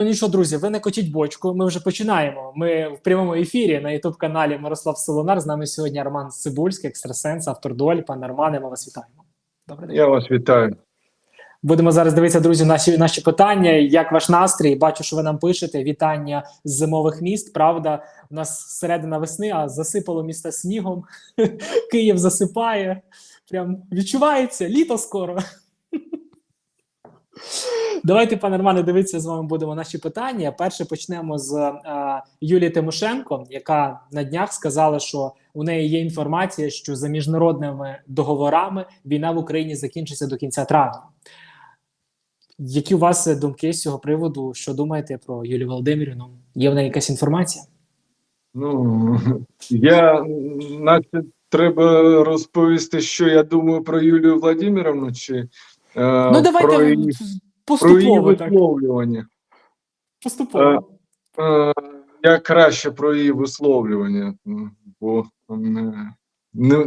Ну нічого, друзі, ви не котіть бочку. Ми вже починаємо. Ми в прямому ефірі на ютуб каналі Мирослав Солонар. З нами сьогодні Арман Цибульський, екстрасенс, автор долі. Пане Армане, ми вас вітаємо. Добрий день. Я вас вітаю. Будемо зараз дивитися, друзі, наші наші питання. Як ваш настрій? Бачу, що ви нам пишете. Вітання з зимових міст. Правда, у нас середина весни, а засипало місто снігом. Київ засипає. Прям відчувається літо скоро. Давайте, пане Романе, дивитися з вами будемо наші питання. Перше почнемо з е, Юлії Тимошенко, яка на днях сказала, що у неї є інформація, що за міжнародними договорами війна в Україні закінчиться до кінця травня. Які у вас думки з цього приводу? Що думаєте про Юлію Володимирівну? Є в неї якась інформація? Ну я наче треба розповісти, що я думаю про Юлію Владимировну, чи ну, давайте про її, про її поступово висловлювання. Поступово. Е, я краще про її висловлювання, бо не, не,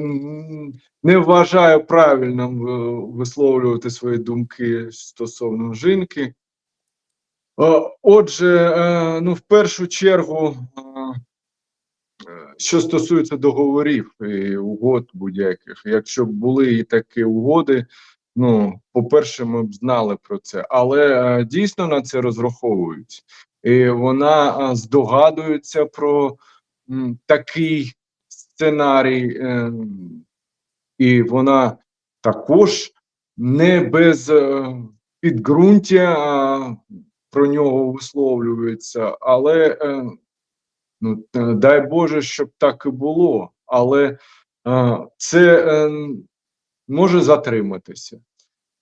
не вважаю правильним е, висловлювати свої думки стосовно жінки. Е, Отже, е, ну, в першу чергу, е, е, що стосується договорів і угод будь-яких, якщо були і такі угоди, ну, по-перше, ми б знали про це, але е, дійсно на це розраховують. І вона е, здогадується про такий сценарій, е, і вона також не без підґрунтя про нього висловлюється, але ну, дай Боже, щоб так і було. Але це може затриматися.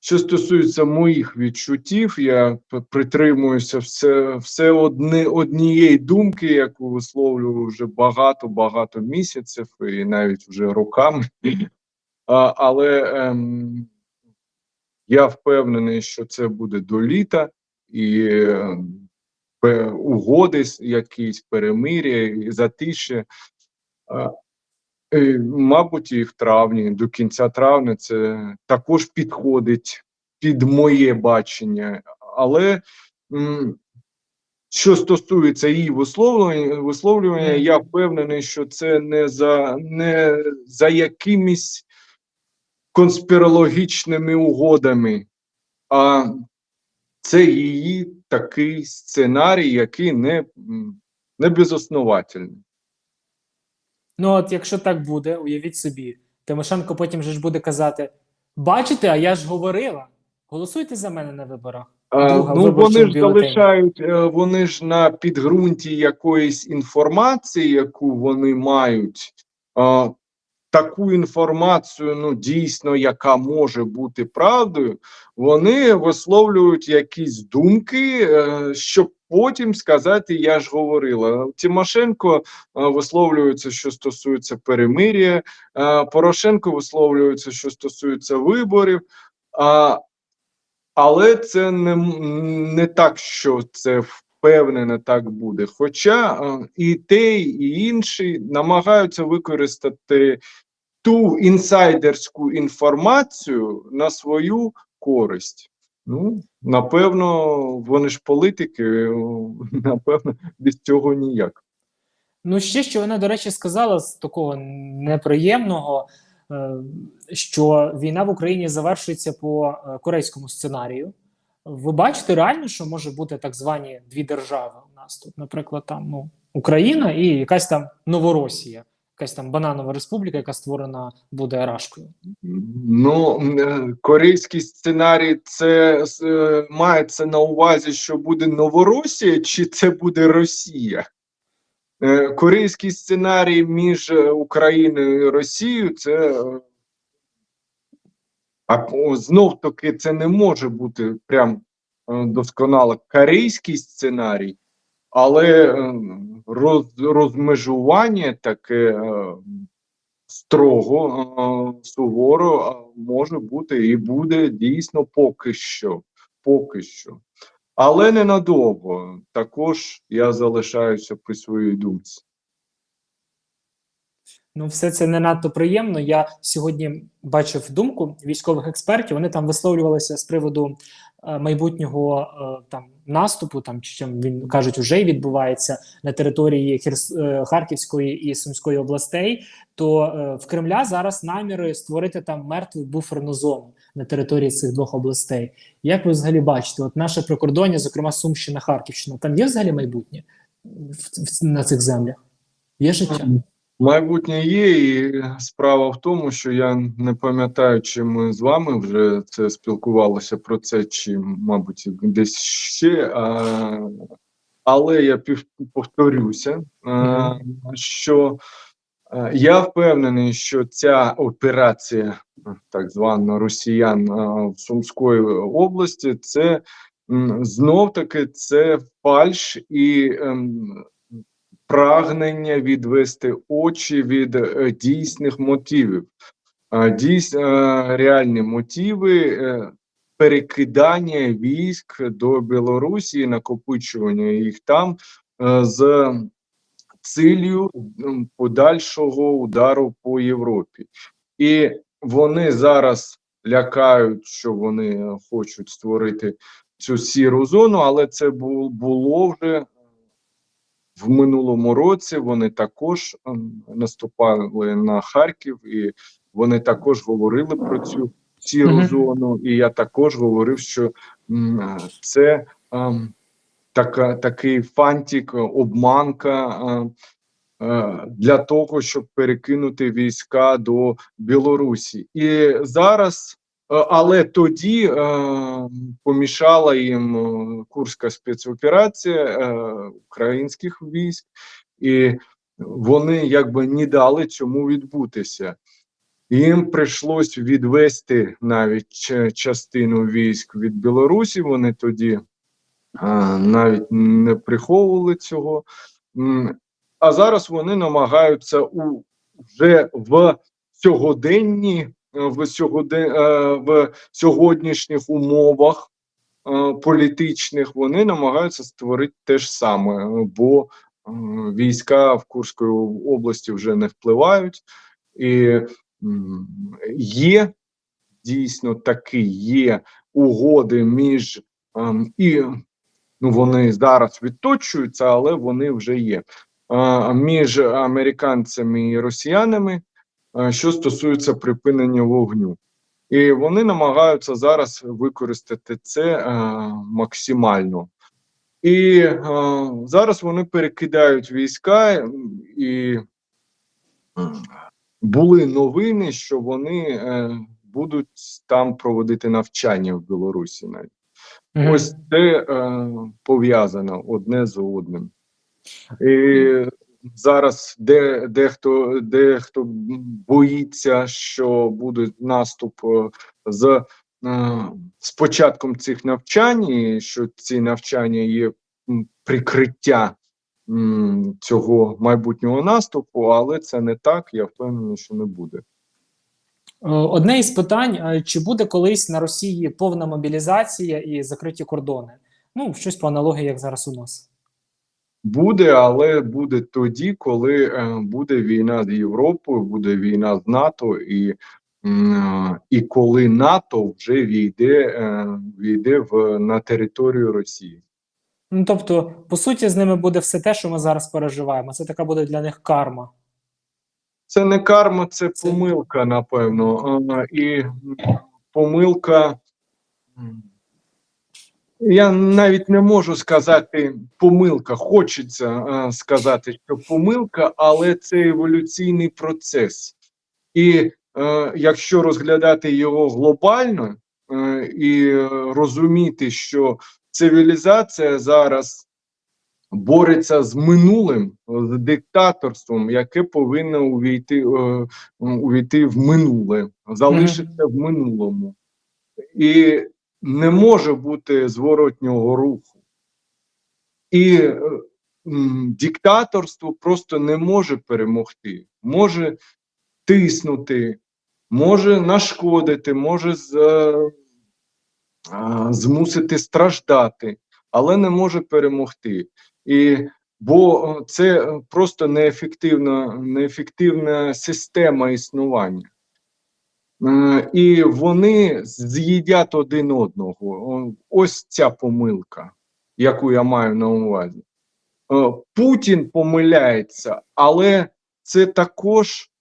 Що стосується моїх відчуттів, я притримуюся все, все одне, однієї думки, яку висловлюю вже багато-багато місяців і навіть вже роками. А, але ем, я впевнений, що це буде до літа і е, угоди, якісь перемир'я і затиші. Е, Мабуть, і в травні, до кінця травня це також підходить під моє бачення. Але що стосується її висловлювання, висловлювання, я впевнений, що це не за не за якимись конспірологічними угодами, а це її такий сценарій, який не, не безосновательний. Ну, от якщо так буде, уявіть собі, Тимошенко потім же ж буде казати: бачите, а я ж говорила. Голосуйте за мене на виборах. Друга ну вони ж залишають, е, вони ж на підґрунті якоїсь інформації, яку вони мають, а, таку інформацію, ну дійсно, яка може бути правдою, вони висловлюють якісь думки, е, щоб потім сказати, я ж говорила. Тимошенко е, висловлюється, що стосується перемир'я, е, Порошенко висловлюється, що стосується виборів. Але це не, не так, що це впевнено так буде. Хоча е, і те, і інші намагаються використати ту інсайдерську інформацію на свою користь. Ну, напевно, вони ж політики, напевно, без цього ніяк. Ну, ще що вона, до речі, сказала з такого неприємного, е, що війна в Україні завершується по е, корейському сценарію. Ви бачите реально, що може бути так звані дві держави у нас тут, наприклад, там ну, Україна і якась там Новоросія, якась там бананова республіка, яка створена буде Арашкою. Ну, е, корейський сценарій, це е, мається на увазі, що буде Новоросія, чи це буде Росія? Е, Корейський сценарій між Україною і Росією це а знов таки це не може бути прям досконало корейський сценарій, але роз, розмежування таке е, строго, е, суворо може бути і буде дійсно поки що. Поки що. Але ненадовго. Також я залишаюся при своїй думці. Ну, все це не надто приємно. Я сьогодні бачив думку військових експертів. Вони там висловлювалися з приводу е, майбутнього там наступу, там чи чим він кажуть, вже відбувається на території Херс... е, Харківської і Сумської областей, то е, в Кремля зараз наміри створити там мертву буферну зону на території цих двох областей. Як ви взагалі бачите, от наше прикордоння, зокрема Сумщина, Харківщина, там є взагалі майбутнє в, в, на цих землях? Є життя? Майбутнє є, і справа в тому, що я не пам'ятаю, чи ми з вами вже це спілкувалися про це, чи, мабуть, десь ще. А, але я повторюся, а, що я впевнений, що ця операція, так звана росіян в Сумської області, це знов-таки це фальш і. Прагнення відвести очі від е, дійсних мотивів. А дійс, е, реальні мотиви е, перекидання військ до Білорусі, накопичування їх там з цілею подальшого удару по Європі. І вони зараз лякають, що вони хочуть створити цю сіру зону, але це було вже в минулому році вони також ем, наступали на Харків, і вони також говорили про цю сіру Мгм. зону. І я також говорив, що це ем, така, такий фантик, обманка е, е, для того, щоб перекинути війська до Білорусі. І зараз. Е, Але тоді е, помішала їм е, Курська спецоперація українських військ, і вони якби не дали цьому відбутися. Їм прийшлось відвести навіть частину військ від Білорусі. Вони тоді навіть не приховували цього. А зараз вони намагаються у вже в сьогоденні, в сьогоден, е, в сьогоднішніх умовах е, політичних вони намагаються створити те ж саме, е, бо е, війська в Курської області вже не впливають, і є дійсно такі є угоди між ем, і ну вони зараз відточуються, але вони вже є. Е, між американцями і росіянами, е, що стосується припинення вогню. І вони намагаються зараз використати це е, максимально. І е, зараз вони перекидають війська, і були новини, що вони е, будуть там проводити навчання в Білорусі. Навіть Мгм. ось це е, пов'язано одне з одним. І зараз де, дехто, дехто боїться, що буде наступ е, з, е, з початком цих навчань, і що ці навчання є прикриття цього майбутнього наступу, але це не так. Я впевнений, що не буде. Е, Одне із питань: чи буде колись на Росії повна мобілізація і закриті кордони? Ну, щось по аналогії, як зараз у нас. Буде, але буде тоді, коли е, буде війна з Європою, буде війна з НАТО, і, е, і коли НАТО вже війде, е, війде в на територію Росії. Ну тобто, по суті, з ними буде все те, що ми зараз переживаємо. Це така буде для них карма. Це не карма, це помилка, напевно. І помилка. Я навіть не можу сказати помилка. Хочеться е, сказати, що помилка, але це еволюційний процес. І е, якщо розглядати його глобально е, і розуміти, що цивілізація зараз бореться з минулим, з диктаторством, яке повинно увійти, е, увійти в минуле, залишиться в минулому. І не може бути зворотнього руху. І е, м, диктаторство просто не може перемогти, може тиснути, може нашкодити, може е, змусити страждати, але не може перемогти. І бо е, це просто неефективна, неефективна система існування. Е, І вони з'їдять один одного. Ось ця помилка. яку я маю на увазі. Е, Путін помиляється, але це також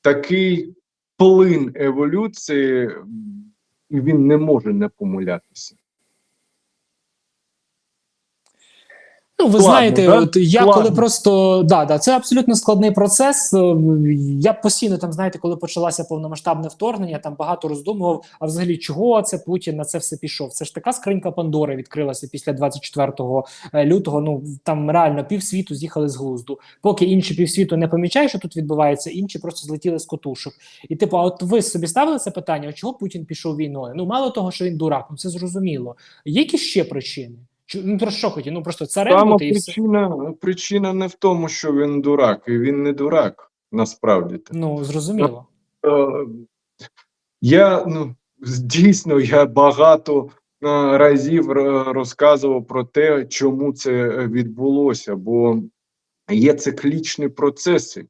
такий плин еволюції, і він не може не помилятися. Ну, ви Складно, знаєте, да? от я Складно. коли просто да, да, це абсолютно складний процес. Е, Я постійно там, знаєте, коли почалося повномасштабне вторгнення, там багато роздумував. А взагалі, чого це Путін на це все пішов? Це ж така скринька Пандори відкрилася після 24 е, лютого. Ну там реально півсвіту з'їхали з глузду. Поки інші півсвіту не помічають, що тут відбувається, інші просто злетіли з котушок. І типу, а от ви собі ставили це питання? Чого Путін пішов війною? Ну мало того, що він дурак, ну це зрозуміло. Є якісь ще причини? Ну про що хотів? Ну просто царем Саме бути і все. причина, причина не в тому, що він дурак, і він не дурак, насправді. Ну зрозуміло. Е, Я ну дійсно я багато е, разів розказував про те, чому це е, відбулося, бо є циклічні процеси.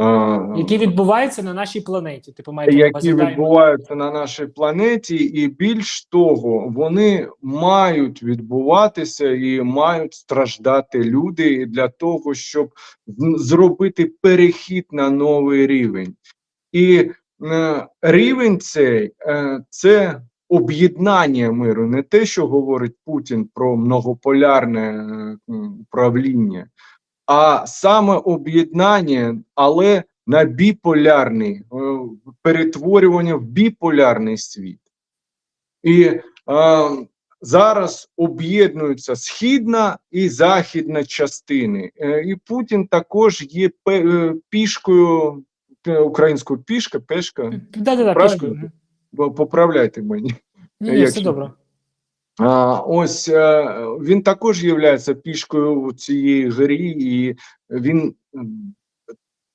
Е, Які відбуваються на нашій планеті. Типу маєте які відбуваються на нашій планеті, і більш того, вони мають відбуватися і мають страждати люди для того, щоб зробити перехід на новий рівень. І е, рівень цей е, це об'єднання миру, не те, що говорить Путін про многополярне е, управління, а саме об'єднання, але на біполярний, е, перетворювання в біполярний світ. І е, зараз об'єднуються східна і західна частини. Е, і Путін також є е, пішкою е, українською пішка, пешка. Да, да, да, пішкою. Поправляйте мені. Ні, ні, все добре. Ось е, він також є пішкою цієї грі, і він,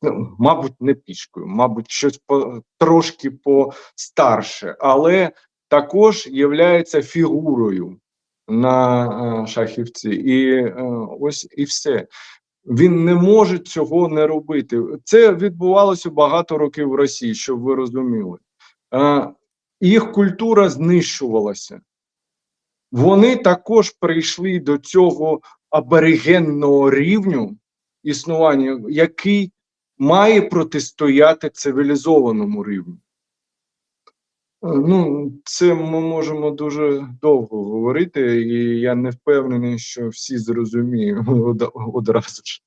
ну, мабуть, не пішкою, мабуть, щось по, трошки постарше, але також є фігурою на е, шахівці. І е, ось і все. Він не може цього не робити. Це відбувалося багато років в Росії, щоб ви розуміли. Їх культура знищувалася вони також прийшли до цього аборигенного рівню існування, який має протистояти цивілізованому рівню. Е, Ну, це ми можемо дуже довго говорити, і я не впевнений, що всі зрозуміють одразу ж.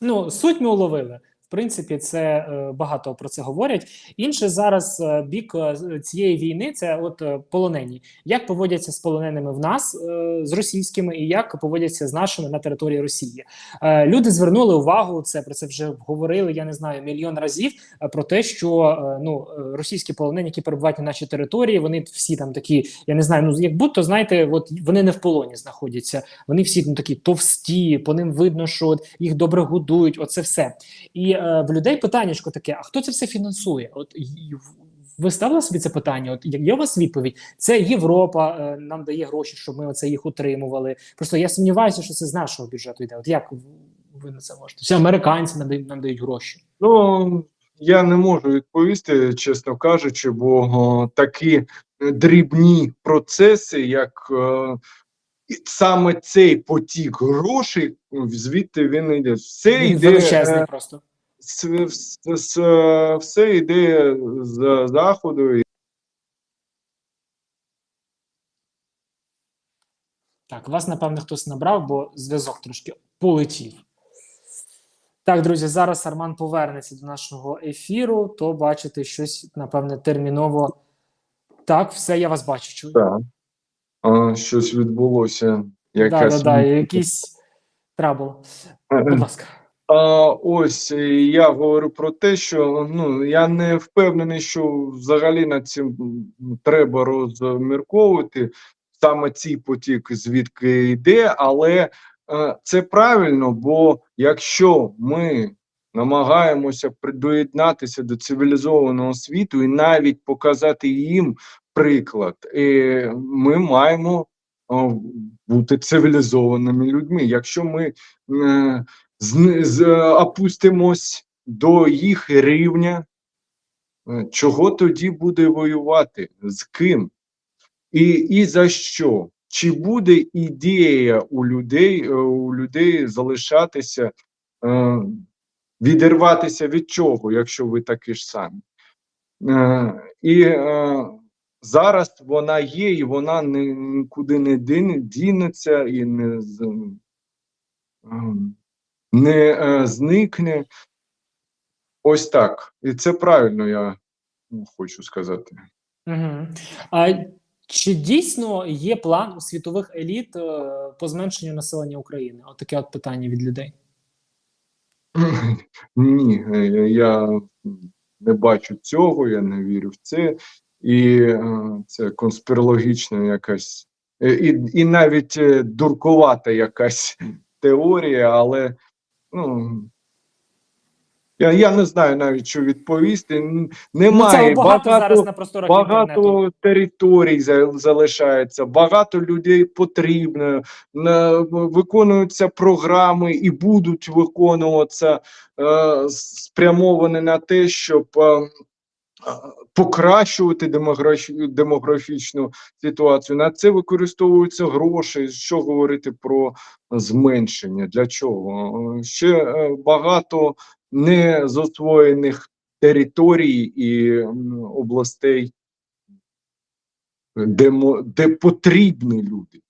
Ну, суть ми уловили. Принципі, це е, багато про це говорять. Інше зараз е, бік е, цієї війни це от полонені. Як поводяться з полоненими в нас з російськими, і як поводяться з нашими на території Росії? Люди звернули увагу. Це про це вже говорили. Я не знаю мільйон разів про те, що ну російські полонені, які перебувають на нашій території, вони всі там такі. Я не знаю, ну як будто знаєте, от вони не в полоні знаходяться. Вони всі ну, такі товсті, по ним видно, що їх добре годують. Оце все. І в людей питаннячко таке: а хто це все фінансує? От ви ставили собі це питання? От є у вас відповідь? Це Європа е, нам дає гроші, щоб ми оце їх утримували. Просто я сумніваюся, що це з нашого бюджету йде. От як ви на це можете? Всі американці нам дають, нам дають гроші. Ну, я не можу відповісти, чесно кажучи, бо о, такі е, дрібні процеси, як е, і саме цей потік грошей, звідти він йде. Все Він йде величезний е, просто. Все йде з заходу. Так, вас, напевне, хтось набрав, бо зв'язок трошки полетів. Так, друзі, зараз Арман повернеться до нашого ефіру, то бачите щось, напевне, терміново. Так, все, я вас бачу. Чую. Так. А, щось відбулося. Да, да, да, якийсь трабл. Будь ласка. А, ось е, я говорю про те, що ну я не впевнений, що взагалі над цим треба розмірковувати саме цей потік, звідки йде, але е, це правильно, бо якщо ми намагаємося доєднатися до цивілізованого світу і навіть показати їм приклад, е, ми маємо бути цивілізованими людьми. Якщо ми е, зни- з, е, опустимось до їх рівня, е, чого тоді буде воювати? З ким? І, і за що? чи буде ідея у людей, е, у людей залишатися, е, відірватися від чого, якщо ви такі ж самі. Е, і е, зараз вона є, і вона нікуди не дінеться і не, з- ем, не е, зникне. Ось так. І це правильно, я хочу сказати. Угу. А чи дійсно є план у світових еліт е, по зменшенню населення України? От от питання від людей. Ні, е, я не бачу цього, я не вірю в це. І е, це конспірологічна якась, і, і навіть дуркувата якась теорія, але ну, я, я не знаю навіть, що відповісти. Немає. Ну, багато, зараз на багато територій залишається, багато людей потрібно, виконуються програми і будуть виконуватися е, спрямовані на те, щоб е, покращувати демографі- демографічну ситуацію. На це використовуються гроші. Що говорити про зменшення? Для чого? Ще е, багато незасвоєних територій і областей, де, де потрібні люди.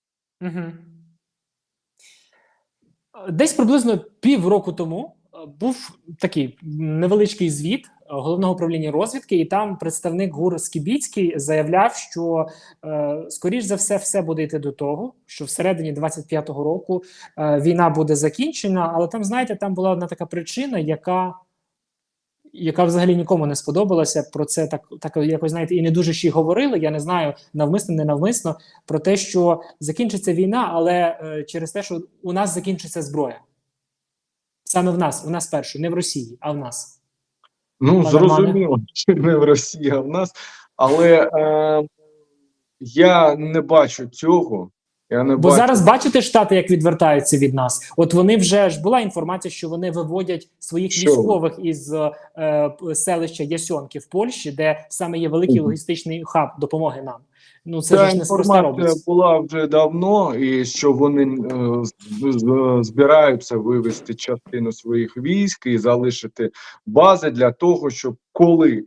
Десь приблизно півроку тому е, був такий невеличкий звіт головного управління розвідки, і там представник ГУР Скібіцький заявляв, що е, скоріш за все, все буде йти до того, що всередині 25-го року е, війна буде закінчена. Але там, знаєте, там була одна така причина, яка. Яка взагалі нікому не сподобалася про це так, так якось знаєте, і не дуже ще й говорили. Я не знаю навмисно, не навмисно про те, що закінчиться війна, але е, через те, що у нас закінчиться зброя. Саме в нас, у нас перше, не в Росії, а в нас. Ну, зрозуміло, що не в Росії, а в нас. Але е, я не бачу цього. Я не Бо бачу. зараз бачите штати, як відвертаються від нас. От вони вже ж була інформація, що вони виводять своїх Що? військових із е, селища Ясьонки в Польщі, де саме є великий Мгм. логістичний хаб допомоги нам. Ну це Ця ж неспроста інформація робиться. була вже давно, і що вони е, збираються вивести частину своїх військ і залишити бази для того, щоб коли е,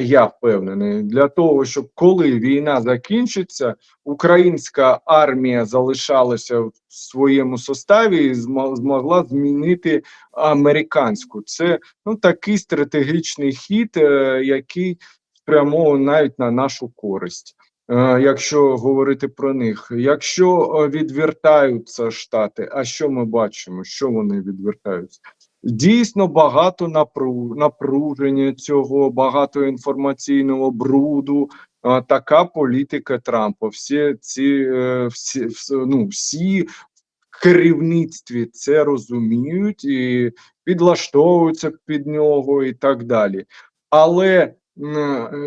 я впевнений, для того, щоб коли війна закінчиться, українська армія залишалася в своєму составі і змо- змогла змінити американську. Це ну такий стратегічний хід, е, який спрямований навіть на нашу користь. Е, якщо говорити про них, якщо е, відвертаються штати, а що ми бачимо? Що вони відвертаються? Дійсно багато напру- напруження цього, багато інформаційного бруду. Така політика Трампа. Всі ці е, всі, ну, всі в керівництві це розуміють і підлаштовуються під нього, і так далі. Але е,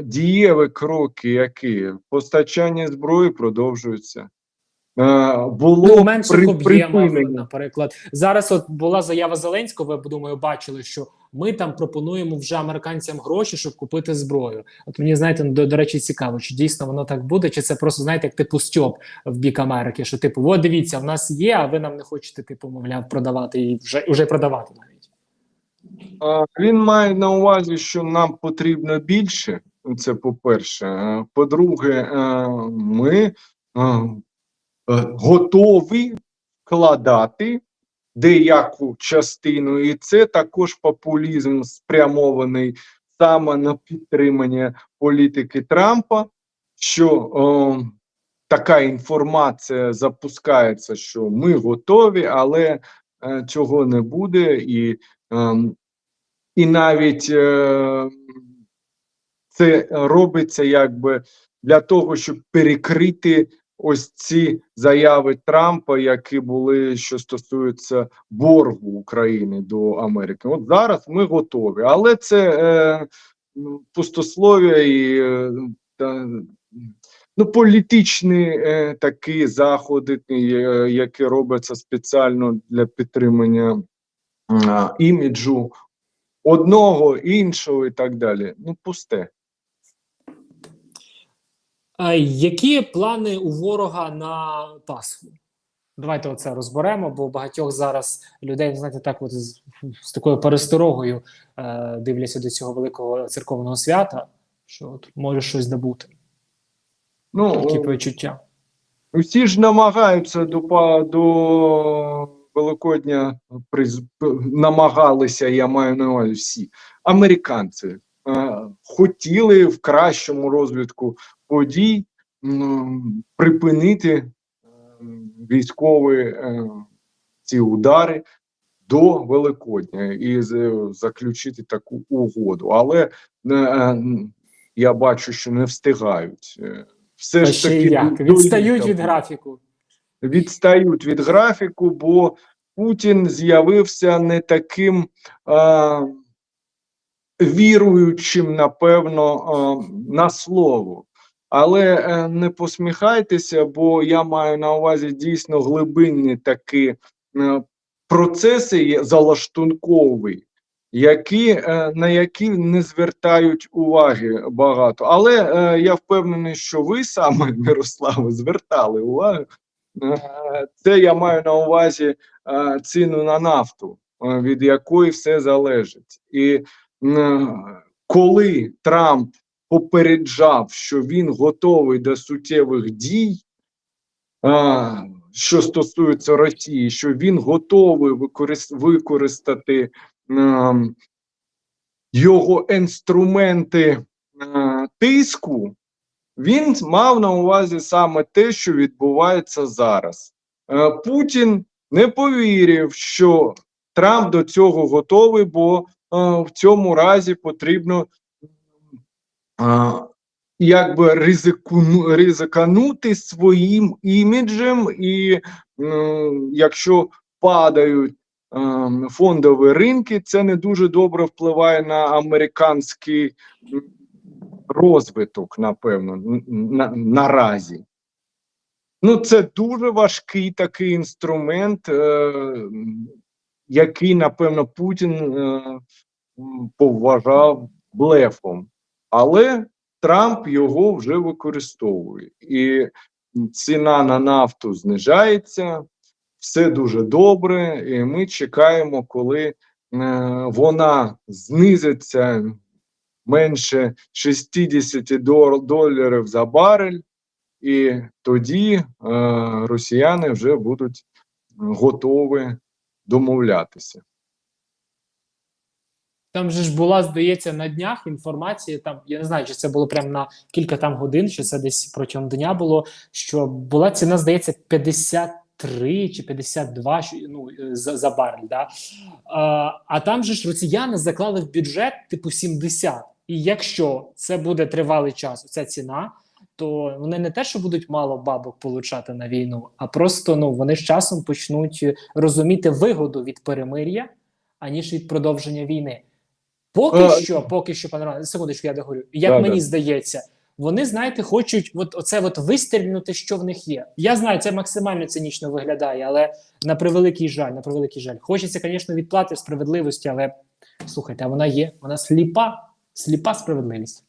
дієві кроки, які постачання зброї продовжуються. Е, Було Ну, менших при- об'ємах, наприклад. Зараз от була заява Зеленського, ви думаю, бачили, що ми там пропонуємо вже американцям гроші, щоб купити зброю. От мені знаєте, до, до речі, цікаво, чи дійсно воно так буде, чи це просто знаєте, як типу стьоп в бік Америки, що типу, от дивіться, в нас є, а ви нам не хочете, типу, мовляв, продавати і вже вже продавати навіть. Він має на увазі, що нам потрібно більше. Це по-перше. Е, По-друге, е, ми е, е, готові вкладати деяку частину, і це також популізм спрямований саме на підтримання політики Трампа. Що е, така інформація запускається, що ми готові, але е, цього не буде, і ем, і навіть е, це робиться якби для того, щоб перекрити ось ці заяви Трампа, які були, що стосуються боргу України до Америки. От зараз ми готові, але це е, ну, пустослов'я і е, та, ну, політичні е, такі заходи, е, які робляться спеціально для підтримання а, іміджу одного, іншого і так далі. Ну, пусте. Які плани у ворога на Пасху? Давайте оце розберемо, бо багатьох зараз людей, знаєте, так от з, з такою пересторогою е, дивляться до цього великого церковного свята, що от може щось добути. Ну, Які почуття. Всі ж намагаються до, до Великодня приз, намагалися, я маю на увазі всі американці е, хотіли в кращому розвитку подій припинити військові е, ці удари до Великодня і заключити таку угоду. Але е, е, я бачу, що не встигають. Все Та ж таки як? Відстають до від графіку. відстають від графіку, бо Путін з'явився не таким а, віруючим, напевно, а, на слово. Але е, не посміхайтеся, бо я маю на увазі дійсно глибинні такі е, процеси залаштункові, які, е, на які не звертають уваги багато. Але я впевнений, що ви саме, Мирославе, звертали увагу. Це я маю на увазі ціну на нафту, від якої все залежить. І коли Трамп попереджав, що він готовий до суттєвих дій, е, що стосується Росії, що він готовий використ- використати е, його інструменти е, тиску, він мав на увазі саме те, що відбувається зараз. Е, Путін не повірив, що Трамп до цього готовий, бо е, в цьому разі потрібно якби ризикуну, ризиканути своїм іміджем, і якщо падають фондові ринки, це не дуже добре впливає на американський розвиток, напевно, на, наразі. Ну, це дуже важкий такий інструмент, е, який, напевно, Путін е, поважав блефом. Але Трамп його вже використовує. І ціна на нафту знижається, все дуже добре, і ми чекаємо, коли е, вона знизиться менше 60 доларів за барель, і тоді е, росіяни вже будуть готові домовлятися. Там же ж була, здається, на днях інформація. Там я не знаю, чи це було прямо на кілька там годин, чи це десь протягом дня було. Що була ціна, здається, 53 чи 52 що, ну, за, за барель. Да? А, а там же ж росіяни заклали в бюджет типу 70. І якщо це буде тривалий час, ця ціна, то вони не те, що будуть мало бабок получати на війну, а просто ну вони з часом почнуть розуміти вигоду від перемир'я, аніж від продовження війни. Поки Е, що, поки що, пане Романе, секундочку, я договорю. Як Да, мені да. здається, вони, знаєте, хочуть от оце от вистрільнути, що в них є. Я знаю, це максимально цинічно виглядає, але на превеликий жаль, на превеликий жаль. Хочеться, звісно, відплати справедливості, але слухайте, а вона є, вона сліпа, сліпа справедливість.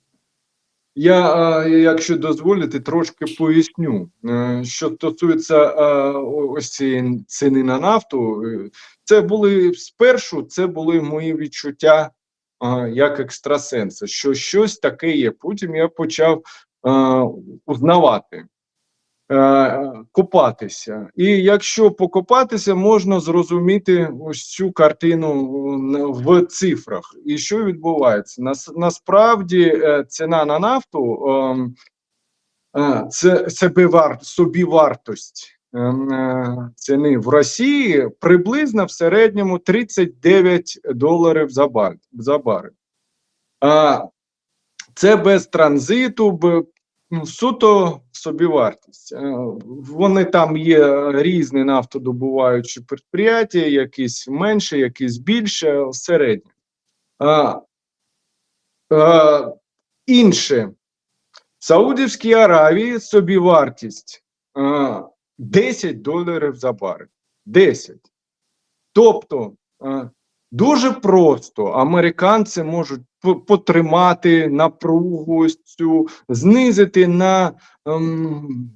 Я, е, якщо дозволите, трошки поясню. Е, Що стосується ось цієї ціни на нафту, це були спершу це були мої відчуття як екстрасенса, що щось таке є. Потім я почав е, узнавати, е, копатися. І якщо покопатися, можна зрозуміти ось цю картину в цифрах. І що відбувається? Нас, насправді е, ціна на нафту ем, е, це собівар, собівартость е, ціни в Росії приблизно в середньому 39 доларів за барель. За барель. А, це без транзиту, ну, суто собівартість. Е, Вони там є різні нафтодобуваючі підприємства, якісь менше, якісь більше, середньо. А, а, інше. В Саудівській Аравії собівартість а, 10 доларів за барель. 10. Тобто, дуже просто американці можуть потримати напругу цю, знизити на ем,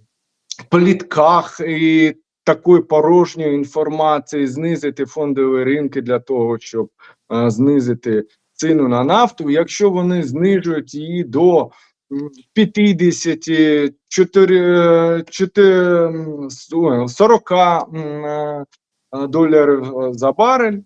плітках і такої порожньої інформації, знизити фондові ринки для того, щоб е, знизити ціну на нафту. Якщо вони знижують її до 50, 4, 4, 40 м, е, е, доларів е, за барель.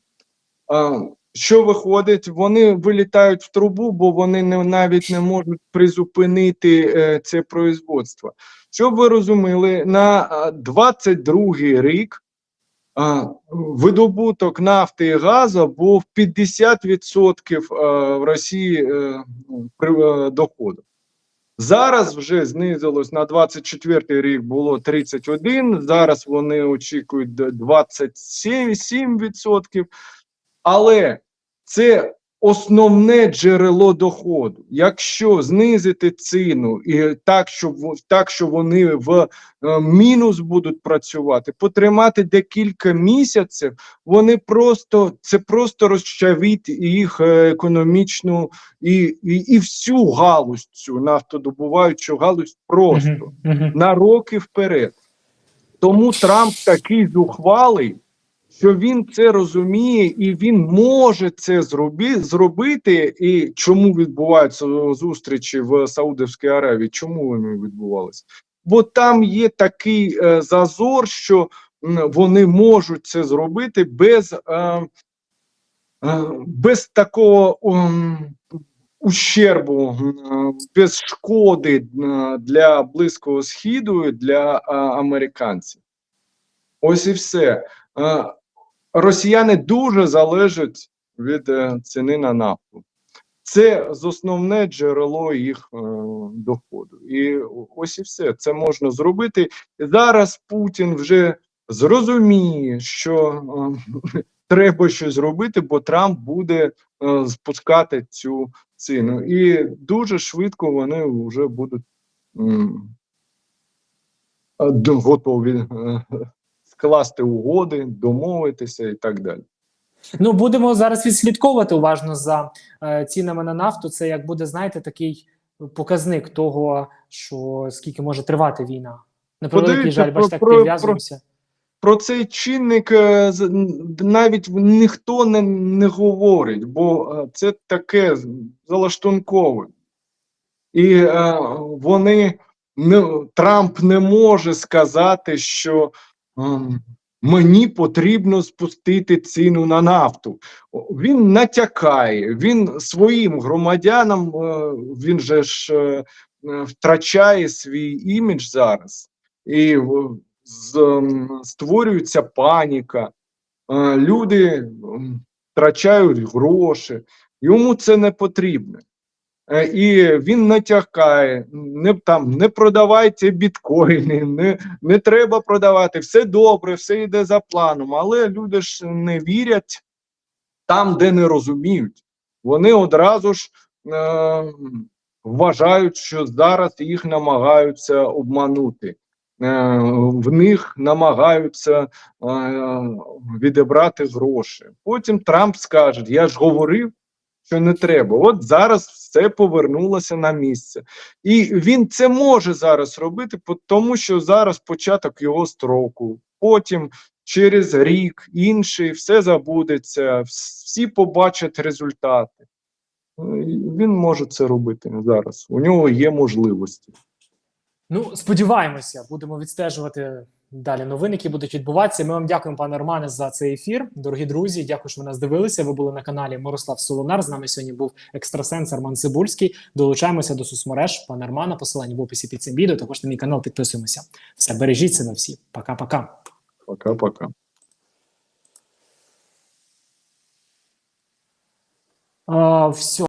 Що виходить? Вони вилітають в трубу, бо вони не, навіть не можуть призупинити е, це производство. Щоб ви розуміли, на а, 22-й рік а, видобуток нафти і газу був 50% в Росії е, ну, е, доходу. Зараз вже знизилось на 24 рік було 31, зараз вони очікують до 27%. Але це основне джерело доходу. Якщо знизити ціну і так, щоб так, що вони в е, мінус будуть працювати, потримати декілька місяців, вони просто це просто розчавить їх е, економічну і, і, і всю галузь цю нафтодобуваючу галузь просто на роки вперед. Тому Трамп такий зухвалий, що він це розуміє і він може це зробі, зробити. І чому відбуваються зустрічі в Саудовській Аравії? Чому вони відбувалися? Бо там є такий е, зазор, що вони можуть це зробити без, е, е, без такого. ем, ущербу, м, без шкоди е, для Близького Східу для е, американців. Ось і все. Е, Росіяни дуже залежать від е, ціни на нафту. Це з основне джерело їх е, доходу. І ось і все. Це можна зробити. Зараз Путін вже зрозуміє, що е, треба щось робити, бо Трамп буде е, спускати цю ціну. І дуже швидко вони вже будуть е, готові е, скласти угоди, домовитися і так далі. Ну, будемо зараз відслідковувати уважно за е, цінами на нафту. Це як буде, знаєте, такий показник того, що скільки може тривати війна. На превеликий жаль, бачите, так підв'язуємося. Про цей чинник е, навіть ніхто не, не говорить, бо е, це таке залаштункове. І е, вони не, Трамп не може сказати, що мені потрібно спустити ціну на нафту. Він натякає, він своїм громадянам, е, він же ж е, е, втрачає свій імідж зараз. І ем, створюється паніка, люди ем, втрачають гроші, йому це не потрібно. Е, І він натякає, не там не продавайте біткоїни, не, не треба продавати, все добре, все йде за планом. Але люди ж не вірять там, де не розуміють. Вони одразу ж е, вважають, що зараз їх намагаються обманути. Е, в них намагаються е, відібрати гроші. Потім Трамп скаже: Я ж говорив, що не треба. От зараз все повернулося на місце. І він це може зараз робити, тому що зараз початок його строку. Потім через рік інший все забудеться, всі побачать результати. Ну, Він може це робити зараз. У нього є можливості. Ну, сподіваємося, будемо відстежувати далі новини, які будуть відбуватися. Ми вам дякуємо, пане Романе, за цей ефір. Дорогі друзі, дякую, що ви нас дивилися. Ви були на каналі Мирослав Солонар. З нами сьогодні був екстрасенс Роман Цибульський. Долучаємося до соцмереж пана Романа. Посилання в описі під цим відео. Також на мій канал підписуємося. Все, бережіть себе всі. Пока-пока. Пока-пока. А, все.